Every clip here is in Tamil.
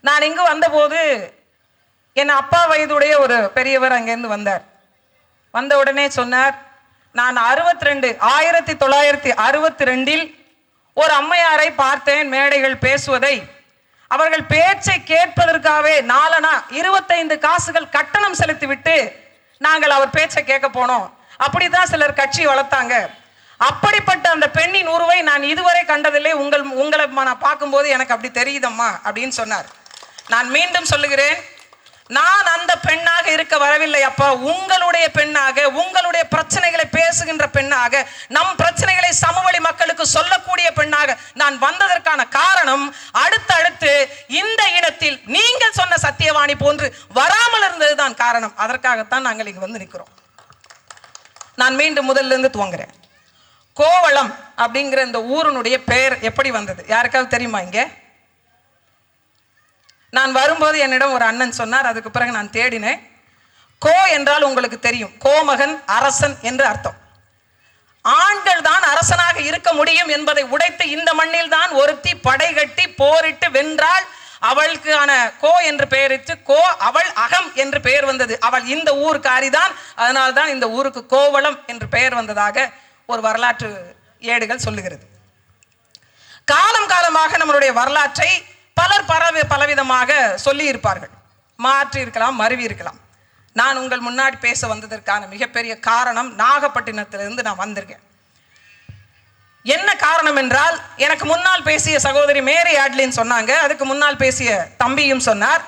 நான் இங்கு வந்தபோது என் அப்பா வயதுடைய ஒரு பெரியவர் அங்கேருந்து வந்தார். வந்த உடனே சொன்னார் நான் அறுபத்தி ரெண்டு ஆயிரத்தி தொள்ளாயிரத்தி அறுபத்தி ரெண்டில் ஒரு அம்மையாரை பார்த்தேன் மேடைகள் பேசுவதை. அவர்கள் பேச்சை கேட்பதற்காகவே நாலனா இருபத்தைந்து காசுகள் கட்டணம் செலுத்திவிட்டு நாங்கள் அவர் பேச்சை கேட்க போனோம். அப்படிதான் சிலர் கட்சி வளர்த்தாங்க. அப்படிப்பட்ட அந்த பெண்ணின் உருவை நான் இதுவரை கண்டதில்லை. உங்கள் உங்களை நான் பார்க்கும்போது எனக்கு அப்படி தெரியுதம்மா அப்படின்னு சொன்னார். நான் மீண்டும் சொல்லுகிறேன் நான் அந்த பெண்ணாக இருக்க வரவில்லை அப்பா. உங்களுடைய பெண்ணாக உங்களுடைய பிரச்சனைகளை பேசுகின்ற பெண்ணாக நம் பிரச்சனைகளை சமவெளி மக்களுக்கு சொல்லக்கூடிய பெண்ணாக நான் வந்ததற்கான காரணம் அடுத்தடுத்து இந்த இடத்தில் நீங்கள் சொன்ன சத்தியவாணி போன்று வராமல் இருந்ததுதான் காரணம். அதற்காகத்தான் நாங்கள் இங்கு வந்து நிற்கிறோம். நான் மீண்டும் முதல்ல இருந்து துவங்குறேன். கோவளம் அப்படிங்கிற இந்த ஊரனுடைய பெயர் எப்படி வந்தது? யாருக்காவது தெரியுமா இங்கே? நான் வரும்போது என்னிடம் ஒரு அண்ணன் சொன்னார் அதுக்கு பிறகு நான் தேடினேன். கோ என்றால் உங்களுக்கு தெரியும். கோமகன் அரசன் என்று அர்த்தம். ஆண்கள் தான் அரசனாக இருக்க முடியும் என்பதை உடைத்து இந்த மண்ணில் தான் ஒருத்தி படை கட்டி போரிட்டு வென்றால் அவளுக்கான கோ என்று பெயரிட்டு கோ அவள் அகம் என்று பெயர் வந்தது. அவள் இந்த ஊருக்காரி தான். அதனால் தான் இந்த ஊருக்கு கோவளம் என்று பெயர் வந்ததாக ஒரு வரலாற்று ஏடுகள் சொல்லுகிறது. காலம் காலமாக நம்மளுடைய வரலாற்றை பலர் பரவி பலவிதமாக சொல்லியிருப்பார்கள். மாற்றி இருக்கலாம் மருவி இருக்கலாம் நான் உங்கள் முன்னாடி பேச வந்ததற்கான மிகப்பெரிய காரணம் நாகப்பட்டினத்திலிருந்து நான் வந்திருக்கேன். என்ன காரணம் என்றால் எனக்கு முன்னால் பேசிய சகோதரி மேரி ஆட்லின் சொன்னாங்க அதுக்கு முன்னால் பேசிய தம்பியும் சொன்னார்.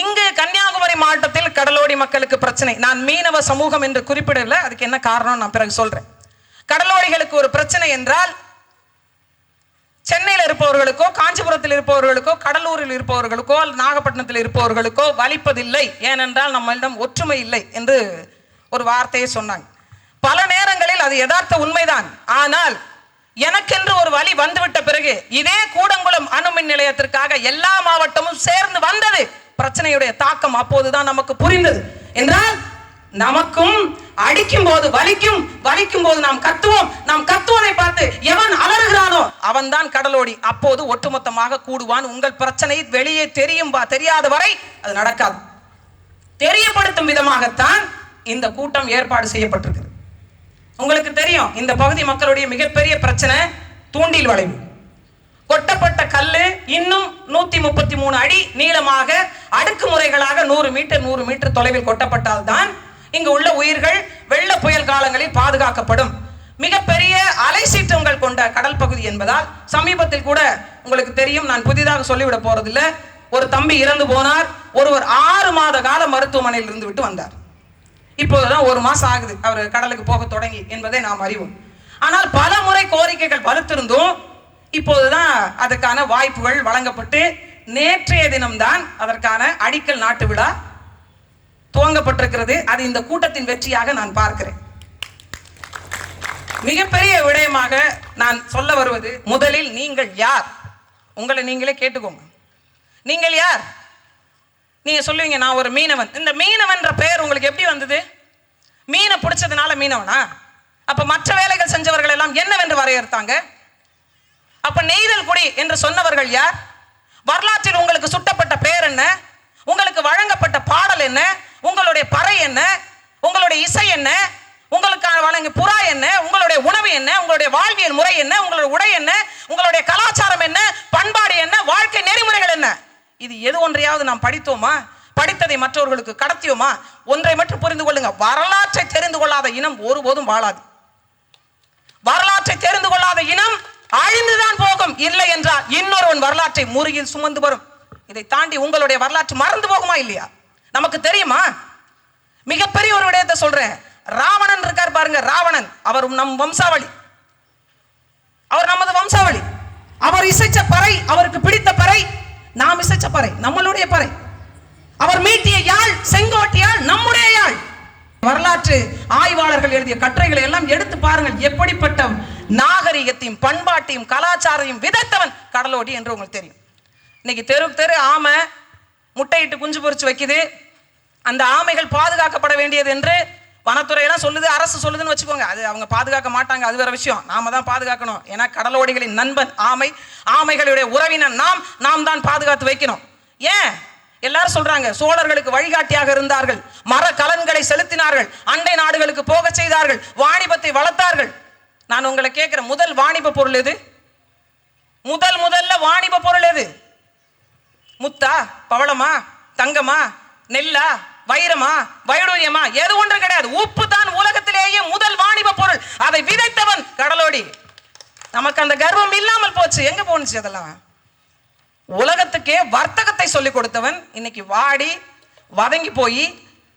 இங்கு கன்னியாகுமரி மாவட்டத்தில் கடலோடி மக்களுக்கு பிரச்சனை. நான் மீனவ சமூகம் என்று குறிப்பிடல அதுக்கு என்ன காரணம் நான் பிறகு சொல்றேன். கடலோடிகளுக்கு ஒரு பிரச்சனை என்றால் சென்னையில் இருப்பவர்களுக்கோ காஞ்சிபுரத்தில் இருப்பவர்களுக்கோ கடலூரில் இருப்பவர்களுக்கோ அல்லது நாகப்பட்டினத்தில் இருப்பவர்களுக்கோ வலிப்பதில்லை. ஏனென்றால் நம்மளிடம் ஒற்றுமை இல்லை என்று ஒரு வார்த்தையை சொன்னாங்க. பல நேரங்களில் அது யதார்த்த உண்மைதான். ஆனால் எனக்கென்று ஒரு வழி வந்துவிட்ட பிறகு இதே கூடங்குளம் அணுமின் நிலையத்திற்காக எல்லா மாவட்டமும் சேர்ந்து வந்தது. பிரச்சனையுடைய தாக்கம் அப்போதுதான் நமக்கு புரிந்தது. என்றால் நமக்கும் அடிக்கும் போது வலிக்கும் வலிக்கும் போது நாம் கத்துவோம். நாம் கத்துவதை பார்த்து அவன் தான் கடலோடி. அப்போது ஒட்டுமொத்தமாக கூடுவான். உங்கள் பிரச்சனை வெளியே தெரியும் தெரியாத வரை அது நடக்காது. தெரியப்படுத்தும் விதமாகத்தான் இந்த கூட்டம் ஏற்பாடு செய்யப்பட்டிருக்கிறது உங்களுக்கு தெரியும் இந்த பகுதி மக்களுடைய மிகப்பெரிய பிரச்சனை தூண்டில் வளைவு. கொட்டப்பட்ட கல்லு இன்னும் நூத்தி முப்பத்தி மூணு அடி நீளமாக அடுக்குமுறைகளாக நூறு மீட்டர் நூறு மீட்டர் தொலைவில் கொட்டப்பட்டால்தான் இங்கு உள்ள உயிர்கள் வெள்ள புயல் காலங்களில் பாதுகாக்கப்படும். மிகப்பெரிய அலை சீற்றங்கள் கொண்ட கடல் பகுதி என்பதால் சமீபத்தில் கூட உங்களுக்கு தெரியும் நான் புதிதாக சொல்லிவிட போறதில்லை. ஒரு தம்பி இறந்து போனார் ஒருவர் ஆறு மாத கால மருத்துவமனையில் இருந்து விட்டு வந்தார். இப்போதுதான் ஒரு மாசம் ஆகுது அவர் கடலுக்கு போக தொடங்கி என்பதை நாம் அறிவோம். ஆனால் பல முறை கோரிக்கைகள் வலுத்திருந்தும் இப்போதுதான் அதற்கான வாய்ப்புகள் வழங்கப்பட்டு நேற்றைய தினம்தான் அதற்கான அடிக்கல் நாட்டு விழா துவங்கப்பட்டிருக்கிறது. அது இந்த கூட்டத்தின் வெற்றியாக நான் பார்க்கிறேன். மிகப்பெரிய விடயமாக நான் சொல்ல வருவது முதலில் நீங்கள் யார்? உங்களை நீங்களே கேட்டுக்கோங்க. நீங்கள் யார்? நீங்க சொல்லுவீங்க நான் ஒரு மீனவன். இந்த மீனவன்ற பெயர் உங்களுக்கு எப்படி வந்தது? மீனை பிடிச்சதுனால மீனவனா? அப்ப மற்ற வேலைகள் செஞ்சவர்கள் எல்லாம் என்னவென்று வரையறுத்தாங்க? அப்ப நெய்தல் குடி என்று சொன்னவர்கள் யார்? வரலாற்றில் உங்களுக்கு சுட்டப்பட்ட பெயர் என்ன? உங்களுக்கு வழங்கப்பட்ட பாடல் என்ன? உங்களுடைய பறை என்ன? உங்களுடைய இசை என்ன? உங்களுக்கான வழங்கு புறா என்ன? உங்களுடைய உணவு என்ன? உங்களுடைய வாழ்வியல் முறை என்ன? உங்களுடைய உடை என்ன? உங்களுடைய கலாச்சாரம் என்ன? பண்பாடு என்ன? வாழ்க்கை நெறிமுறைகள் என்ன? இது எது ஒன்றையாவது நாம் படித்தோமா? படித்ததை மற்றவர்களுக்கு கடத்தியோமா? ஒன்றை மட்டும் புரிந்து கொள்ளுங்க. வரலாற்றை தெரிந்து கொள்ளாத இனம் ஒருபோதும் வாழாது. வரலாற்றை தெரிந்து கொள்ளாத இனம் அழிந்துதான் போகும். இல்லை என்றால் இன்னொருவன் வரலாற்றை முறியில் சுமந்து வரும். இதை தாண்டி உங்களுடைய வரலாற்று மறந்து போகுமா இல்லையா? நமக்கு தெரியுமா? மிகப்பெரிய ஒரு விடயத்தை சொல்றேன். ராவணன் இருக்கார் பாருங்க ராவணன். அவர் நம் வம்சாவளி. அவர் நமது வம்சாவளி. அவர் இசைச்ச பறை அவருக்கு பிடித்த பறை நாம் இசைச்ச பறை நம்மளுடைய பறை. அவர் மீட்டிய யாழ் செங்கோட்டியால் நம்முடைய யாழ். வரலாற்று ஆய்வாளர்கள் எழுதிய கட்டுரைகளை எல்லாம் எடுத்து பாருங்கள். எப்படிப்பட்ட நாகரிகத்தையும் பண்பாட்டையும் கலாச்சாரத்தையும் விதைத்தவன் கடலோடி என்று உங்களுக்கு தெரியும். இன்னைக்கு தெருவுக்கு தெரு ஆமை முட்டையிட்டு குஞ்சு பொறிச்சு வைக்குது. அந்த ஆமைகள் பாதுகாக்கப்பட வேண்டியது என்று வனத்துறையெல்லாம் சொல்லுது அரசு சொல்லுதுன்னு வச்சுக்கோங்க. அது அவங்க பாதுகாக்க மாட்டாங்க அது வேற விஷயம். நாம தான் பாதுகாக்கணும். ஏன்னா கடலோடிகளின் நண்பன் ஆமை ஆமைகளுடைய உறவினர் நாம் நாம் தான் பாதுகாத்து வைக்கணும். ஏன்? எல்லாரும் சொல்றாங்க சோழர்களுக்கு வழிகாட்டியாக இருந்தார்கள். மர கலன்களை செலுத்தினார்கள். அண்டை நாடுகளுக்கு போக செய்தார்கள். வாணிபத்தை வளர்த்தார்கள். நான் உங்களை கேட்கிற முதல் வாணிப பொருள் எது? முதல் முதல்ல வாணிப பொருள் எது? முத்தா பவளமா தங்கமா நெல்லா? வைரமா? வைடூரியமா? எது ஒன்று கிடையாது. உப்பு தான் உலகத்திலேயே முதல் வாணிப பொருள். அதை விதைத்தவன் கடலோடி. நமக்கு அந்த கர்வம் இல்லாமல் போச்சு. எங்க போனுச்சு அதெல்லாம் உலகத்துக்கே வர்த்தகத்தை சொல்லிக் கொடுத்தவன் இன்னைக்கு வாடி வதங்கி போய்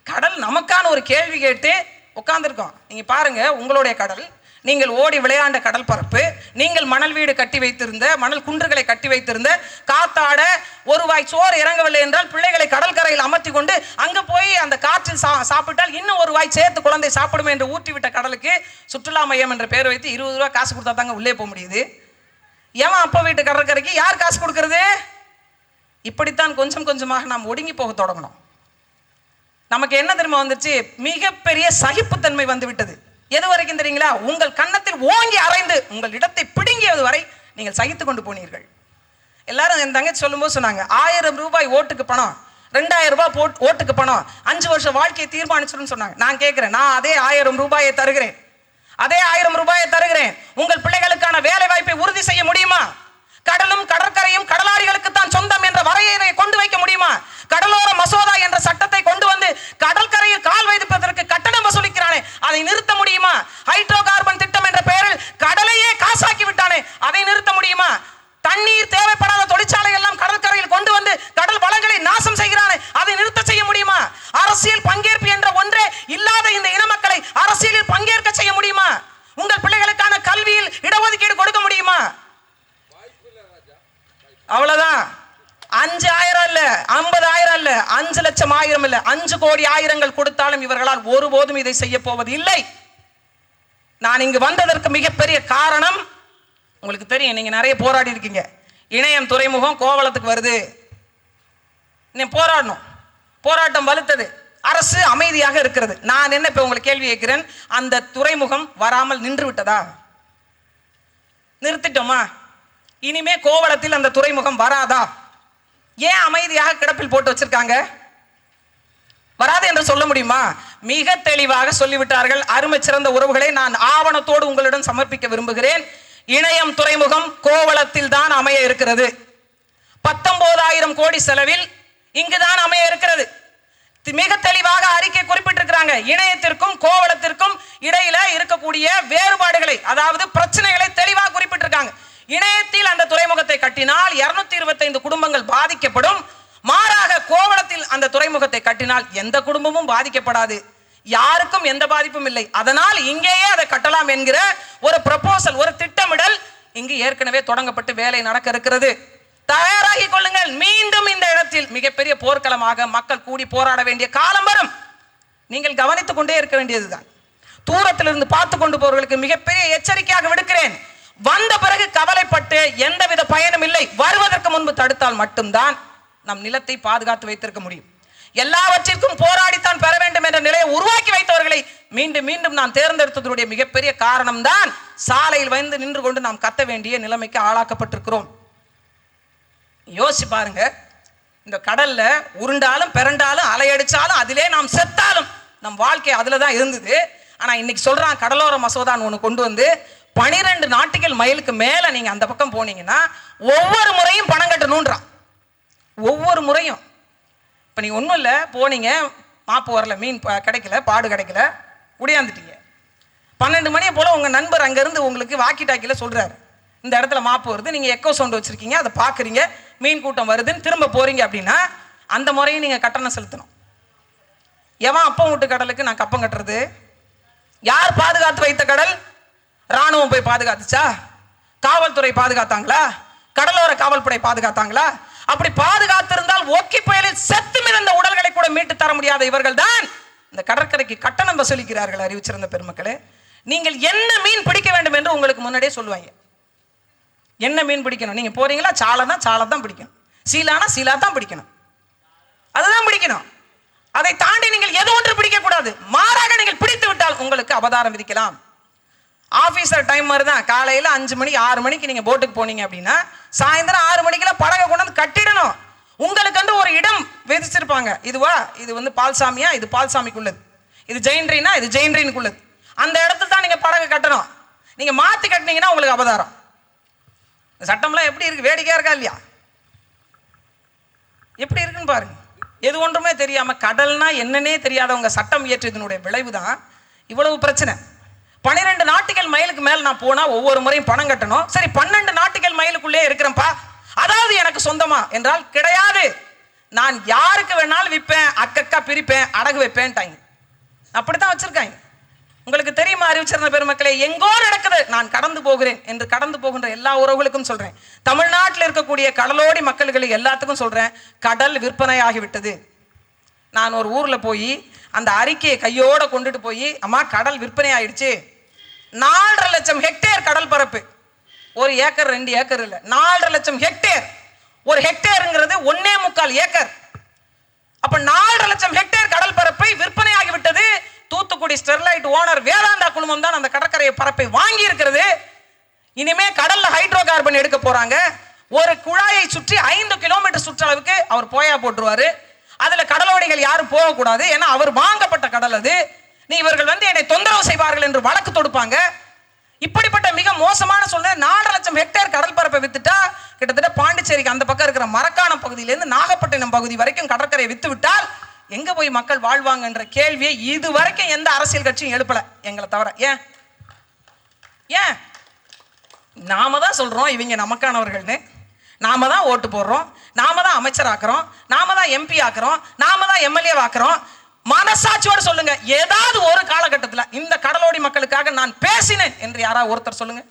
கடல் நமக்கான ஒரு கேள்வி கேட்டு உட்காந்துருக்கோம் நீங்க பாருங்க உங்களுடைய கடல். நீங்கள் ஓடி விளையாண்ட கடல் பரப்பு நீங்கள் மணல் வீடு கட்டி வைத்திருந்த மணல் குன்றுகளை கட்டி வைத்திருந்த காத்தாட ஒரு வாய் சோறு இறங்கவில்லை என்றால் பிள்ளைகளை கடற்கரையில் அமர்த்தி கொண்டு அங்க போய் அந்த காற்றில் சா சாப்பிட்டால் இன்னும் ஒரு வாய் சேர்த்து குழந்தை சாப்பிடுமே என்று ஊற்றிவிட்ட கடலுக்கு சுற்றுலா மையம் என்ற பெயர் வைத்து இருபது ரூபா காசு கொடுத்தா தாங்க உள்ளே போக முடியுது. ஏன் அப்பா வீட்டு கடற்கரைக்கு யார் காசு கொடுக்கறது? இப்படித்தான் கொஞ்சம் கொஞ்சமாக நாம் ஒடுங்கி போக தொடங்கணும். நமக்கு என்ன தெரியுமா வந்துச்சு மிகப்பெரிய சகிப்புத்தன்மை வந்து விட்டது எது வரைக்கும் தெரியுங்களா? உங்கள் கன்னத்தில் ஓங்கி அரைந்து உங்கள் இடத்தை பிடுங்கியது வரை நீங்கள் சகித்து கொண்டு போனீர்கள். எல்லாரும் என் தங்கச்சி சொல்லும்போது சொன்னாங்க ஆயிரம் ரூபாய் ஓட்டுக்கு பணம் ரெண்டாயிரம் ரூபாய் போட் ஓட்டுக்கு பணம் அஞ்சு வருஷம் வாழ்க்கையை தீர்மானிச்சிடும் சொன்னாங்க. நான் கேட்குறேன் நான் அதே ஆயிரம் ரூபாயை தருகிறேன். அதே ஆயிரம் ரூபாயை தருகிறேன். உங்கள் பிள்ளைகளுக்கான வேலை வாய்ப்பை உறுதி செய்ய முடியுமா? கடலும் கடற்கரையும் கடலாடிகளுக்கு தான் சொந்தம் என்ற வரையறை கொண்டு வைக்க முடியுமா? கடலோர மசோதா என்ற சட்டத்தை கொண்டு வந்து கடற்கரையில் கால் வைப்பதற்கு கட்டணம் வசூலிக்கிறானே அதை நிறுத்த முடியுமா? ஹைட்ரோ கார்பன் திட்டம் என்ற பெயரில் கடலை காசாக்கி விட்டானே அதை நிறுத்த முடியுமா தண்ணீர் தேவைப்படாத தொழிற்சாலை எல்லாம் கடற்கரையில் கொண்டு வந்து கடல் வளங்களை நாசம் செய்கிறானே அதை நிறுத்த செய்ய முடியுமா அரசியல் பங்கேற்பு என்ற ஒன்றே இல்லாத இந்த இன மக்களை அரசியலில் பங்கேற்க செய்ய முடியுமா உங்கள் பிள்ளைகளுக்கான கல்வியில் இடஒதுக்கீடு கொடுக்க முடியுமா அவ்வளவுதான் அஞ்சு ஆயிரம் இல்ல ஐம்பது ஆயிரம் இல்ல அஞ்சு லட்சம் ஆயிரம் இல்ல அஞ்சு கோடி ஆயிரங்கள் கொடுத்தாலும் இவர்களால் உதவி செய்ய போவது இல்லை நான் இங்கு வந்ததற்கு மிகப்பெரிய காரணம் உங்களுக்கு தெரியும் நீங்க நிறைய போராடி இருக்கீங்க. இணையம் துறைமுகம் கோவளத்துக்கு வருது. நீ போராடணும். போராட்டம் வலுத்தது. அரசு அமைதியாக இருக்கிறது. நான் என்ன இப்ப உங்களுக்கு கேள்வி கேட்கிறேன்? அந்த துறைமுகம் வராமல் நின்று விட்டதா நிறுத்திட்டோமா? இனிமே கோவளத்தில் அந்த துறைமுகம் வராதா? ஏன் அமைதியாக கிடப்பில் போட்டு வச்சிருக்காங்க? வராது என்று சொல்ல முடியுமா? மிக தெளிவாக சொல்லிவிட்டார்கள். அருமை சிறந்த உறவுகளை நான் ஆவணத்தோடு உங்களிடம் சமர்ப்பிக்க விரும்புகிறேன். இணையம் துறைமுகம் கோவளத்தில் தான் அமைய இருக்கிறது. பத்தொன்பதாயிரம் கோடி செலவில் இங்குதான் அமைய இருக்கிறது. மிக தெளிவாக அறிக்கை குறிப்பிட்டிருக்கிறாங்க. இணையத்திற்கும் கோவளத்திற்கும் இடையில இருக்கக்கூடிய வேறுபாடுகளை அதாவது பிரச்சனைகளை தெளிவாக குறிப்பிட்டிருக்காங்க. இணையத்தில் அந்த துறைமுகத்தை கட்டினால் 225 இருபத்தைந்து குடும்பங்கள் பாதிக்கப்படும். மாறாக கோவளத்தில் அந்த துறைமுகத்தை கட்டினால் எந்த குடும்பமும் பாதிக்கப்படாது. யாருக்கும் எந்த பாதிப்பும் இல்லை. அதனால் இங்கேயே அதை கட்டலாம் என்கிற ஒரு ப்ரப்போசல் ஒரு திட்டமிடல் இங்கு ஏற்கனவே தொடங்கப்பட்டு வேலை நடக்க இருக்கிறது. தயாராகி கொள்ளுங்கள். மீண்டும் இந்த இடத்தில் மிகப்பெரிய போர்க்களமாக மக்கள் கூடி போராட வேண்டிய காலம் வரும். நீங்கள் கவனித்துக் கொண்டே இருக்க வேண்டியதுதான். தூரத்திலிருந்து பார்த்து கொண்டு போறவர்களுக்கு மிகப்பெரிய எச்சரிக்கையாக விடுக்கிறேன். வந்த பிறகு கவலைப்பட்டு எந்தவித பயனும் இல்லை. வருவதற்கு முன்பு தடுத்தால் மட்டும்தான் நம் நிலத்தை பாதுகாத்து வைத்திருக்க முடியும். எல்லாவற்றிற்கும் போராடித்தான் பெற வேண்டும் என்ற நிலையை உருவாக்கி வைத்தவர்களை மீண்டும் மீண்டும் நாம் தேர்ந்தெடுத்ததனுடைய மிகப்பெரிய காரணம்தான் சாலையில் வந்து நின்று கொண்டு நாம் கத்த வேண்டிய நிலைமைக்கு ஆளாக்கப்பட்டிருக்கிறோம். யோசிச்சு பாருங்க. இந்த கடல்ல உருண்டாலும் பிறண்டாலும் அலையடிச்சாலும் அதிலே நாம் செத்தாலும் நம் வாழ்க்கை அதுல தான் இருந்தது. ஆனா இன்னைக்கு சொல்றான் கடலோர மசோதான்னு ஒன்று கொண்டு வந்து பனிரெண்டு நாட்டுகள் மைலுக்கு மேல நீங்க அந்த பக்கம் போனீங்கன்னா ஒவ்வொரு முறையும் பணம் கட்டணுன்றான் ஒவ்வொரு முறையும். இப்போ நீ ஒன்றும் இல்லை போனீங்க மாப்பு வரல மீன் கிடைக்கல பாடு கிடைக்கல உடையாந்துட்டீங்க. பன்னெண்டு மணியை போல் உங்கள் நண்பர் அங்கேருந்து உங்களுக்கு வாக்கி டாக்கியில் சொல்கிறாரு இந்த இடத்துல மாப்பு வருது நீங்கள் எக்கோ சவுண்டு வச்சுருக்கீங்க அதை பார்க்குறீங்க மீன் கூட்டம் வருதுன்னு திரும்ப போகிறீங்க அப்படின்னா அந்த முறையும் நீங்கள் கட்டணம் செலுத்தணும். எவன் அப்பம் விட்டு கடலுக்கு நான் கப்பம் கட்டுறது? யார் பாதுகாத்து வைத்த கடல்? ராணுவம் போய் பாதுகாத்துச்சா? காவல்துறை பாதுகாத்தாங்களா? கடலோர காவல்படை பாதுகாத்தாங்களா? அப்படி பாதுகாத்திருந்தால் ஒக்கி புயலில் செத்து மிதந்த உடல்களை கூட மீட்டு தர முடியாத இவர்கள் தான் இந்த கடற்கரைக்கு கட்டணம் வசூலிக்கிறார்கள் அறிவிச்சிருந்த பெருமக்களே. நீங்கள் என்ன மீன் பிடிக்க வேண்டும் என்று உங்களுக்கு முன்னாடியே சொல்லுவாங்க. என்ன மீன் பிடிக்கணும்? நீங்க போறீங்களா? சாலை தான் சாலை தான் பிடிக்கணும். சீலானா சீலா தான் பிடிக்கணும். அதுதான் பிடிக்கணும். அதை தாண்டி நீங்கள் எது ஒன்று பிடிக்க கூடாது மாறாக நீங்கள் பிடித்து விட்டால் உங்களுக்கு அபதாரம் விதிக்கலாம். ஆஃபீஸர் டைம் மாதிரி தான். காலையில் அஞ்சு மணி ஆறு மணிக்கு நீங்கள் போட்டுக்கு போனீங்க அப்படின்னா சாயந்தரம் ஆறு மணிக்கெல்லாம் படகை கொண்டு வந்து கட்டிடணும். உங்களுக்கு ஒரு இடம் விதிச்சிருப்பாங்க. இதுவா? இது வந்து பால்சாமியா? இது பால்சாமிக்குள்ளது. இது ஜெயின்ட்ரினா இது ஜெயின்ட்ரினுக்குள்ளது அந்த இடத்துல தான் நீங்கள் படகை கட்டணும். நீங்கள் மாற்றி கட்டினீங்கன்னா உங்களுக்கு அபதாரம். சட்டம்லாம் எப்படி இருக்கு? வேடிக்கையாக இருக்கா இல்லையா? எப்படி இருக்குன்னு பாருங்க. எது ஒன்றுமே தெரியாம கடல்னா என்னன்னே தெரியாதவங்க சட்டம் இயற்றியதனுடைய விளைவு தான் இவ்வளவு பிரச்சனை. பன்னிரெண்டு நாட்டுகள் மைலுக்கு மேல் நான் போனா ஒவ்வொரு முறையும் பணம் கட்டணும். சரி பன்னெண்டு நாட்டுகள் மைலுக்குள்ளே இருக்கிறேன்ப்பா. அதாவது எனக்கு சொந்தமா என்றால் கிடையாது. நான் யாருக்கு வேணாலும் விற்பேன் அக்கக்கா பிரிப்பேன் அடகு வைப்பேன்ட்டாங்க. அப்படித்தான் வச்சிருக்காங்க. உங்களுக்கு தெரியுமா அறிவிச்சிருந்த பெருமக்களே எங்கோ நடக்குது. நான் கடந்து போகிறேன் என்று கடந்து போகின்ற எல்லா உறவுகளுக்கும் சொல்றேன். தமிழ்நாட்டில் இருக்கக்கூடிய கடலோடி மக்களுக்கு எல்லாத்துக்கும் சொல்றேன். கடல் விற்பனை ஆகிவிட்டது நான் ஒரு ஊர்ல போய் அந்த அறிக்கையை கையோட கொண்டுட்டு போய் அம்மா கடல் விற்பனை ஆயிடுச்சு நாலரை லட்சம் ஹெக்டேர் கடல் பரப்பு. ஒரு ஏக்கர் ரெண்டு ஏக்கர் இல்லை. நாலரை லட்சம் ஹெக்டேர் ஒரு ஹெக்டேருங்கிறது ஒன்னே முக்கால் ஏக்கர். அப்ப நாலரை லட்சம் ஹெக்டேர் கடல் பரப்பை விற்பனை ஆகிவிட்டது தூத்துக்குடி ஸ்டெர்லைட் ஓனர் வேதாந்தா குழுமம் தான் அந்த கடற்கரை பரப்பை வாங்கி இருக்கிறது. இனிமே கடல்ல ஹைட்ரோ கார்பன் எடுக்க போறாங்க. ஒரு குழாயை சுற்றி ஐந்து கிலோமீட்டர் சுற்றளவுக்கு அவர் போயா போட்டுருவாரு. அதுல கடலோடிகள் யாரும் போகக்கூடாது. ஏன்னா அவர் வாங்கப்பட்ட கடல் அது. நீ இவர்கள் வந்து என்னை தொந்தரவு செய்வார்கள் என்று வழக்கு தொடுப்பாங்க. இப்படிப்பட்ட மிக மோசமான சூழ்நிலை நாலு லட்சம் ஹெக்டேர் கடல் பரப்பை வித்துட்டா கிட்டத்தட்ட பாண்டிச்சேரிக்கு அந்த பக்கம் இருக்கிற மரக்காணம் பகுதியிலேருந்து நாகப்பட்டினம் பகுதி வரைக்கும் கடற்கரையை வித்து விட்டால் எங்க போய் மக்கள் வாழ்வாங்கன்ற கேள்வியை இது வரைக்கும் எந்த அரசியல் கட்சியும் எழுப்பல. எங்களை தவிர ஏன்? ஏன்? நாம தான் சொல்றோம் இவங்க நமக்கானவர்கள்னு. நாம தான் ஓட்டு போடுறோம். நாம தான் அமைச்சராக்குறோம். நாம தான் எம்பி ஆக்குறோம். நாம தான் எம்எல்ஏ ஆக்குறோம் மனசாட்சியோட சொல்லுங்க. ஏதாவது ஒரு காலகட்டத்தில் இந்த கடலோடி மக்களுக்காக நான் பேசினேன் என்று யாராவது ஒருத்தர் சொல்லுங்க.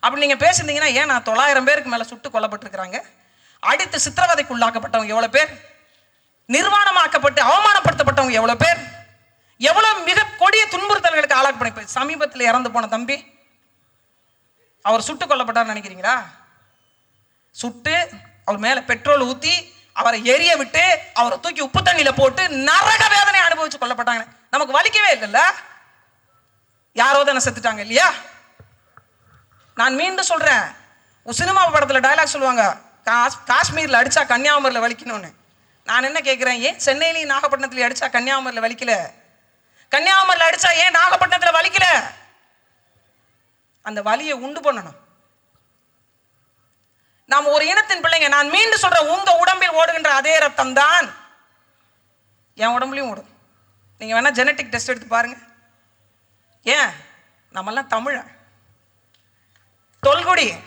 அப்படி நீங்க பேசியிருந்தீங்கன்னா ஏன் நான் தொள்ளாயிரம் பேருக்கு மேல சுட்டு கொல்லப்பட்டிருக்கிறாங்க? அடித்து சித்திரவதைக்குள்ளாக்கப்பட்டவங்க எவ்வளவு பேர்? நிர்வாணமாக்கப்பட்டு அவமானப்படுத்தப்பட்டவங்க எவ்வளவு பேர்? எவ்வளவு மிக கொடிய துன்புறுத்தல்களுக்கு ஆளாக்கப்பட சமீபத்தில் இறந்து போன தம்பி? அவர் சுட்டு கொல்லப்பட்டார் நினைக்கிறீங்களா? சுட்டு அவர் மேலே பெட்ரோல் ஊற்றி அவரை எரிய விட்டு அவரை தூக்கி உப்பு தண்ணியில போட்டு நரக வேதனை அனுபவிச்சு கொல்லப்பட்டாங்க நமக்கு வலிக்கவே இல்லைல்ல? யாரோ தானே செத்துட்டாங்க இல்லையா? நான் மீண்டும் சொல்றேன். சினிமா படத்துல டைலாக் சொல்லுவாங்க காஸ் காஷ்மீர்ல அடிச்சா கன்னியாகுமரியில வலிக்கணும்னு. நான் என்ன கேட்குறேன் ஏன் சென்னையிலையும் நாகப்பட்டினத்துல அடிச்சா கன்னியாகுமரியில வலிக்கல? கன்னியாகுமரியில அடிச்சா ஏன் நாகப்பட்டினத்துல வலிக்கல? அந்த வலியை உண்டு பண்ணணும். நாம் ஒரு இனத்தின் பிள்ளைங்க நான் மீண்டும் சொல்றேன் உங்க உடம்பில் ஓடுகின்ற அதே ரத்தம் தான் என் உடம்புலையும் ஓடும். நீங்க வேணா ஜெனட்டிக் டெஸ்ட் எடுத்து பாருங்க. ஏன்? நம்மெல்லாம் தமிழ? தொல்குடி.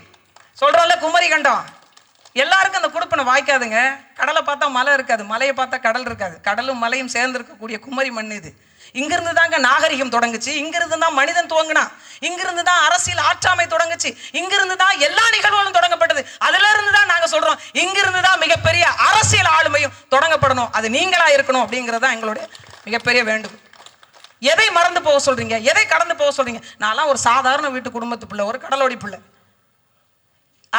சொல்றோம்ல குமரி கண்டம். எல்லாருக்கும் அந்த குடுப்பனை வாய்க்காதுங்க. கடலை பார்த்தா மலை இருக்காது மலையை பார்த்தா கடல் இருக்காது. கடலும் மலையும் சேர்ந்து இருக்கக்கூடிய குமரி மண் இது. இங்கிருந்து தாங்க நாகரிகம் தொடங்குச்சு. இங்கிருந்து தான் மனிதன் துவங்கினான். இங்கிருந்து தான் அரசியல் ஆற்றாமை தொடங்குச்சு. இங்கிருந்து தான் எல்லா நிகழ்வுகளும் தொடங்கப்பட்டது. அதுல இருந்து தான் நாங்க சொல்றோம். இங்கிருந்து தான் மிகப்பெரிய அரசியல் ஆளுமையும் தொடங்கப்படணும். அது நீங்களா இருக்கணும் அப்படிங்கிறது தான் எங்களுடைய மிகப்பெரிய வேண்டும். எதை மறந்து போக சொல்றீங்க? எதை கடந்து போக சொல்றீங்க? நான்லாம் ஒரு சாதாரண வீட்டு குடும்பத்து பிள்ளை ஒரு கடலோடி பிள்ளை.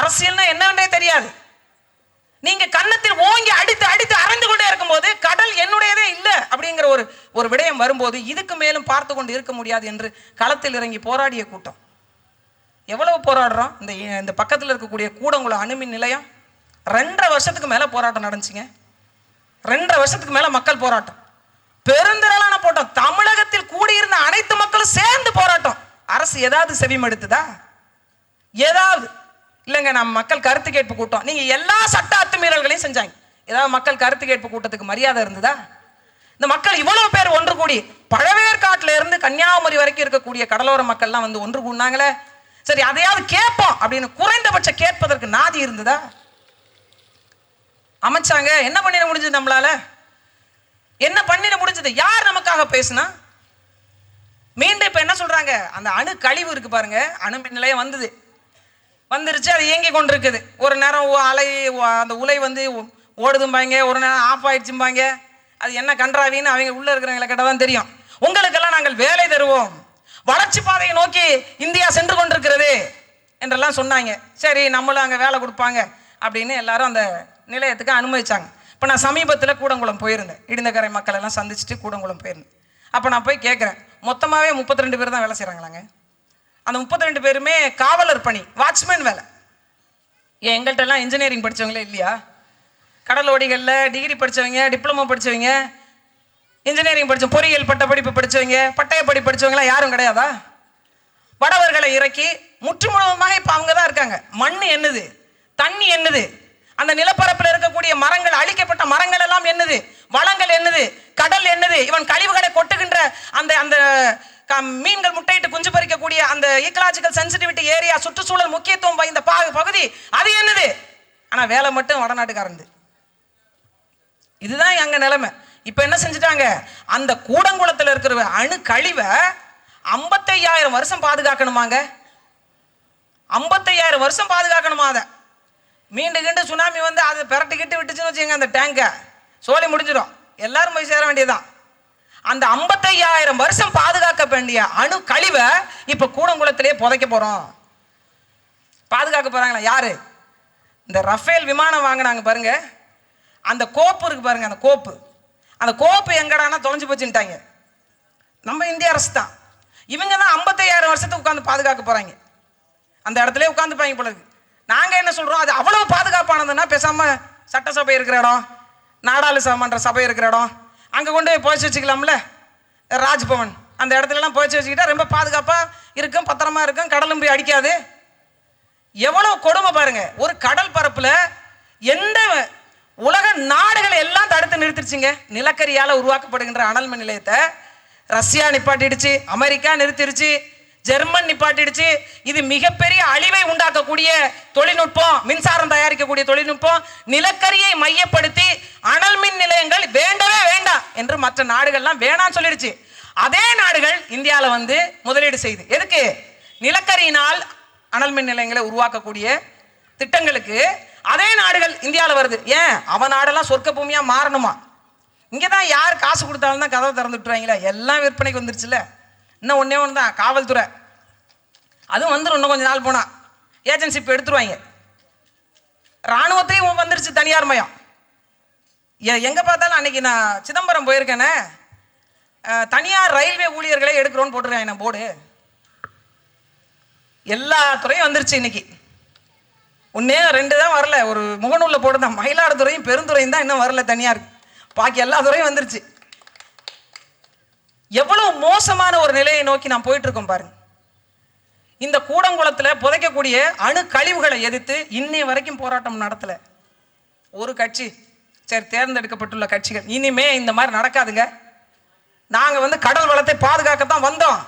அரசியல்னா என்னன்றே தெரியாது. நீங்க கன்னத்தில் ஓங்கி அடித்து அடித்து அரைந்து கொண்டே இருக்கும்போது கடல் என்னுடையதே இல்லை அப்படிங்கிற ஒரு ஒரு விடயம் வரும்போது இதுக்கு மேலும் பார்த்து கொண்டு இருக்க முடியாது என்று களத்தில் இறங்கி போராடிய கூட்டம். எவ்வளவு போராடுறோம்? இந்த இந்த பக்கத்தில் இருக்கக்கூடிய கூடங்குளம் அணுமின் நிலையம். ரெண்டரை வருஷத்துக்கு மேலே போராட்டம் நடந்துச்சுங்க. ரெண்டரை வருஷத்துக்கு மேலே மக்கள் போராட்டம். பெருந்திரளான போட்டம். தமிழகத்தில் கூடியிருந்த அனைத்து மக்களும் சேர்ந்து போராட்டம். அரசு ஏதாவது செவிமடுத்துதா? ஏதாவது. இல்லைங்க நம்ம மக்கள் கருத்து கேட்பு கூட்டம். நீங்க எல்லா சட்ட அத்துமீறல்களையும் செஞ்சாங்க. ஏதாவது மக்கள் கருத்து கேட்பு கூட்டத்துக்கு மரியாதை இருந்ததா? இந்த மக்கள் இவ்வளவு பேர் ஒன்று கூடி பழவேற்காட்டுல இருந்து கன்னியாகுமரி வரைக்கும் இருக்கக்கூடிய கடலோர மக்கள்லாம் வந்து ஒன்று கூடினாங்களே? சரி அதையாவது கேட்போம் அப்படின்னு குறைந்தபட்ச கேட்பதற்கு நாதி இருந்ததா? அமைச்சாங்க என்ன பண்ணிட முடிஞ்சது நம்மளால? என்ன பண்ணிட முடிஞ்சது? யார் நமக்காக பேசுனா? மீண்டும் இப்ப என்ன சொல்றாங்க? அந்த அணு கழிவு இருக்கு பாருங்க அணு மின் நிலையம் வந்தது. வந்துருச்சு அது இயங்கி கொண்டிருக்குது. ஒரு நேரம் அலை அந்த உலை வந்து ஓடுதும்பாங்க ஒரு நேரம் ஆஃப் ஆயிடுச்சும்பாங்க. அது என்ன கன்றாவின்னு அவங்க உள்ளே இருக்கிறவங்களை கேட்டால் தான் தெரியும். உங்களுக்கெல்லாம் நாங்கள் வேலை தருவோம். வளர்ச்சி பாதையை நோக்கி இந்தியா சென்று கொண்டிருக்கிறது என்றெல்லாம் சொன்னாங்க. சரி நம்மளும் அங்கே வேலை கொடுப்பாங்க அப்படின்னு எல்லாரும் அந்த நிலையத்துக்கு அனுமதிச்சாங்க. இப்போ நான் சமீபத்தில் கூடங்குளம் போயிருந்தேன். இடிந்தக்கரை மக்கள் எல்லாம் சந்திச்சுட்டு கூடங்குளம் போயிருந்தேன். அப்போ நான் போய் கேட்குறேன் மொத்தமாகவே முப்பத்தி ரெண்டு பேர் தான் வேலை செய்கிறாங்களாங்க அந்த முப்பத்தி ரெண்டு பேருமே காவலர் பணி வாட்ச்மேன் வேலை. ஏன் எங்கள்கிட்ட எல்லாம் இன்ஜினியரிங் படிச்சவங்களே இல்லையா? கடலோடிகளில் டிகிரி படிச்சவங்க டிப்ளமோ படிச்சவங்க இன்ஜினியரிங் படித்தோம் பொறியியல் பட்ட படிப்பு படித்தவங்க பட்டய படிப்பு படிச்சவங்களாம் யாரும் கிடையாதா? வடவர்களை இறக்கி முற்றுமுழுவதுமாக இப்போ அவங்க தான் இருக்காங்க. மண் என்னது? தண்ணி என்னது? அந்த நிலப்பரப்பில் இருக்கக்கூடிய மரங்கள் அழிக்கப்பட்ட மரங்கள் எல்லாம் என்னது? வளங்கள் என்னது? கடல் என்னது? இவன் கழிவுகளை கொட்டுகின்ற அந்த அந்த மீன்கள் முட்டையிட்டு குஞ்சு பறிக்கக்கூடிய அந்த ஈக்கலாஜிக்கல் சென்சிட்டிவிட்டி ஏரியா சுற்றுச்சூழல் முக்கியத்துவம் வாய்ந்த பகுதி அது என்னது? ஆனால் வேலை மட்டும் வடநாட்டுக்காரந்து இதுதான் எங்கள் நிலைமை. இப்போ என்ன செஞ்சுட்டாங்க? அந்த கூடங்குளத்தில் இருக்கிற அணு கழிவை ஐம்பத்தையாயிரம் வருஷம் பாதுகாக்கணுமாங்க? ஐம்பத்தையாயிரம் வருஷம் பாதுகாக்கணுமா அதை? மீண்டு கிண்டு சுனாமி வந்து அதை பிரட்டிக்கிட்டு விட்டுச்சுன்னு வச்சுங்க அந்த டேங்கை சோழி முடிஞ்சிடும். எல்லாரும் போய் சேர வேண்டியதுதான். அந்த ஐம்பத்தையாயிரம் வருஷம் பாதுகாக்க வேண்டிய அணு கழிவை இப்போ கூடங்குளத்திலே புதைக்க போகிறோம் பாதுகாக்க போகிறாங்களா யாரு? இந்த ரஃபேல் விமானம் வாங்கினாங்க பாருங்க. அந்த கோப்பு இருக்கு பாருங்க அந்த கோப்பு. அந்த கோப்பு எங்கடானா தொலைஞ்சு போச்சுட்டாங்க நம்ம இந்திய அரசு தான். இவங்க தான் ஐம்பத்தையாயிரம் வருஷத்துக்கு உட்காந்து பாதுகாக்க போகிறாங்க அந்த இடத்துல உட்காந்துப்பாங்க போல இருக்கு. நாங்கள் என்ன சொல்கிறோம் அது அவ்வளவு பாதுகாப்பானதுன்னா பேசாமல் சட்டசபை இருக்கிற இடம் நாடாளுமன்ற சபை இருக்கிற இடம் அங்கே கொண்டு போய் புதைச்சி வச்சுக்கலாம்ல? ராஜ்பவன். அந்த இடத்துலலாம் புதைச்சி வச்சுக்கிட்டா ரொம்ப பாதுகாப்பாக இருக்கும் பத்திரமா இருக்கும் கடலும் போய் அடிக்காது. எவ்வளோ கொடுமை பாருங்க. ஒரு கடல் பரப்பில் எந்த உலக நாடுகளை எல்லாம் தடுத்து நிறுத்திடுச்சிங்க நிலக்கரியால் உருவாக்கப்படுகின்ற அனல் மின் நிலையத்தை ரஷ்யா நிப்பாட்டிடுச்சு அமெரிக்கா நிறுத்திடுச்சு ஜெர்மன் நிப்பாட்டிடுச்சு. இது மிகப்பெரிய அழிவை உண்டாக்கக்கூடிய தொழில்நுட்பம் மின்சாரம் தயாரிக்கக்கூடிய தொழில்நுட்பம். நிலக்கரியை மையப்படுத்தி அனல் மின் நிலையங்கள் வேண்டவே வேண்டாம் என்று மற்ற நாடுகள்லாம் வேணாம்னு சொல்லிடுச்சு. அதே நாடுகள் இந்தியாவில் வந்து முதலீடு செய்யுது எதுக்கு? நிலக்கரியினால் அனல் மின் நிலையங்களை உருவாக்கக்கூடிய திட்டங்களுக்கு அதே நாடுகள் இந்தியாவில் வருது. ஏன்? அவன் நாடெல்லாம் சொர்க்க பூமியாக மாறணுமா? இங்கே தான் யார் காசு கொடுத்தாலும் தான் கதவை திறந்து விட்டுருவாங்களே? எல்லாம் விற்பனைக்கு வந்துருச்சுல்ல. இன்னும் ஒன்றே ஒன்று தான் காவல்துறை. அதுவும் வந்துடும் இன்னும் கொஞ்சம் நாள் போனால் ஏஜென்சி இப்போ எடுத்துருவாங்க. இராணுவத்தையும் வந்துருச்சு தனியார் மயம். எங்கே பார்த்தாலும் அன்னைக்கு நான் சிதம்பரம் போயிருக்கேனே. தனியார் ரயில்வே ஊழியர்களே எடுக்கிறோன்னு போட்டிருக்காங்க நான் போர்டு. எல்லா துறையும் வந்துருச்சு இன்னைக்கு. ஒன்றே ரெண்டு தான் வரல. ஒரு முகநூலில் போட்டுதான் மயிலாடுதுறையும் பெருந்துறையும் தான் இன்னும் வரல தனியார். பாக்கி எல்லா துறையும் வந்துருச்சு. எவ்வளோ மோசமான ஒரு நிலையை நோக்கி நான் போயிட்டு இருக்கோம் பாருங்க. இந்த கூடங்குளத்தில் புதைக்கக்கூடிய அணு கழிவுகளை எதிர்த்து இன்னை வரைக்கும் போராட்டம் நடத்தலை. ஒரு கட்சி சரி தேர்ந்தெடுக்கப்பட்டுள்ள கட்சிகள். இனிமே இந்த மாதிரி நடக்காதுங்க. நாங்கள் வந்து கடல் வளத்தை பாதுகாக்கத்தான் வந்தோம்.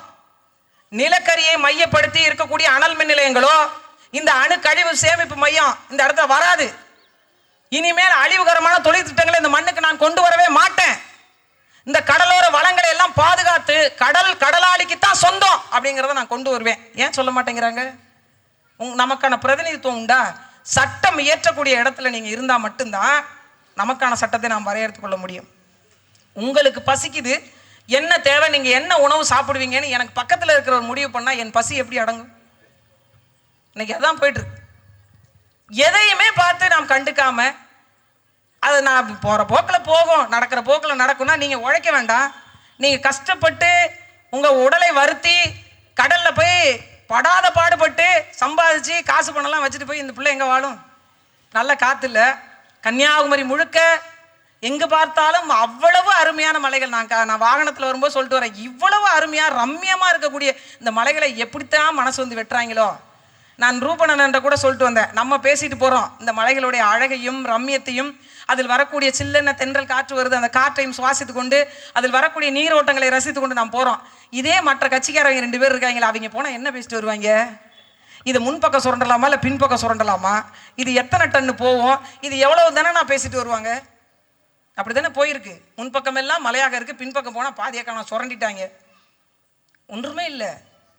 நிலக்கரியை மையப்படுத்தி இருக்கக்கூடிய அனல் மின் நிலையங்களோ இந்த அணு கழிவு சேமிப்பு மையம் இந்த இடத்துல வராது. இனிமேல் அழிவுகரமான தொழில் திட்டங்களை இந்த மண்ணுக்கு நான் கொண்டு வரவே மாட்டேன். இந்த கடலோர வளங்களை எல்லாம் பாதுகாத்து கடல் கடலாளிக்கு தான் சொந்தம் அப்படிங்கிறத நான் கொண்டு வருவேன். ஏன் சொல்ல மாட்டேங்கிறாங்க? உங் நமக்கான பிரதிநிதித்துவம் உண்டா? சட்டம் இயற்றக்கூடிய இடத்துல நீங்க இருந்தா மட்டும்தான் நமக்கான சட்டத்தை நாம் வரையறுத்துக் கொள்ள முடியும். உங்களுக்கு பசிக்குது என்ன தேவை நீங்க என்ன உணவு சாப்பிடுவீங்கன்னு எனக்கு பக்கத்தில் இருக்கிற ஒரு முடிவு பண்ணா என் பசி எப்படி அடங்கும்? இன்னைக்கு அதான் போயிட்டு இருக்கு. எதையுமே பார்த்து நாம் கண்டுக்காம அது நான் போகிற போக்கில் போகும். நடக்கிற போக்கில் நடக்கும்னா நீங்கள் உழைக்க வேண்டாம். நீங்கள் கஷ்டப்பட்டு உங்கள் உடலை வருத்தி கடலில் போய் படாத பாடுபட்டு சம்பாதிச்சு காசு பணம்லாம் வச்சுட்டு போய் இந்த பிள்ளை எங்கே வாழும்? நல்ல காற்று இல்லை. கன்னியாகுமரி முழுக்க எங்கே பார்த்தாலும் அவ்வளவு அருமையான மலைகள். நான் கா- நான் வாகனத்தில் வரும்போது சொல்லிட்டு வரேன். இவ்வளவு அருமையாக ரம்மியமாக இருக்கக்கூடிய இந்த மலைகளை எப்படித்தான் மனசு வந்து வெட்டுறாங்களோ? நான் ரூபணன் கூட சொல்லிட்டு வந்தேன். நம்ம பேசிட்டு போகிறோம் இந்த மலைகளுடைய அழகையும் ரம்மியத்தையும் அதில் வரக்கூடிய சில்லென்ன தென்றல் காற்று வருது அந்த காற்றையும் சுவாசித்து கொண்டு அதில் வரக்கூடிய நீரோட்டங்களை ரசித்து கொண்டு நாம் போகிறோம் இதே மற்ற கட்சிக்காரங்க ரெண்டு பேர் இருக்காங்களா அவங்க போனால் என்ன பேசிட்டு வருவாங்க? இது முன்பக்கம் சுரண்டலாமா இல்லை பின்பக்கம் சுரண்டலாமா? இது எத்தனை டன்னு போகும் இது எவ்வளவு தானே நான் பேசிட்டு வருவாங்க? அப்படி தானே போயிருக்கு. முன்பக்கம் எல்லாம் மலையாக இருக்கு பின்பக்கம் போனால் பாதியை சுரண்டிட்டாங்க. ஒன்றுமே இல்லை.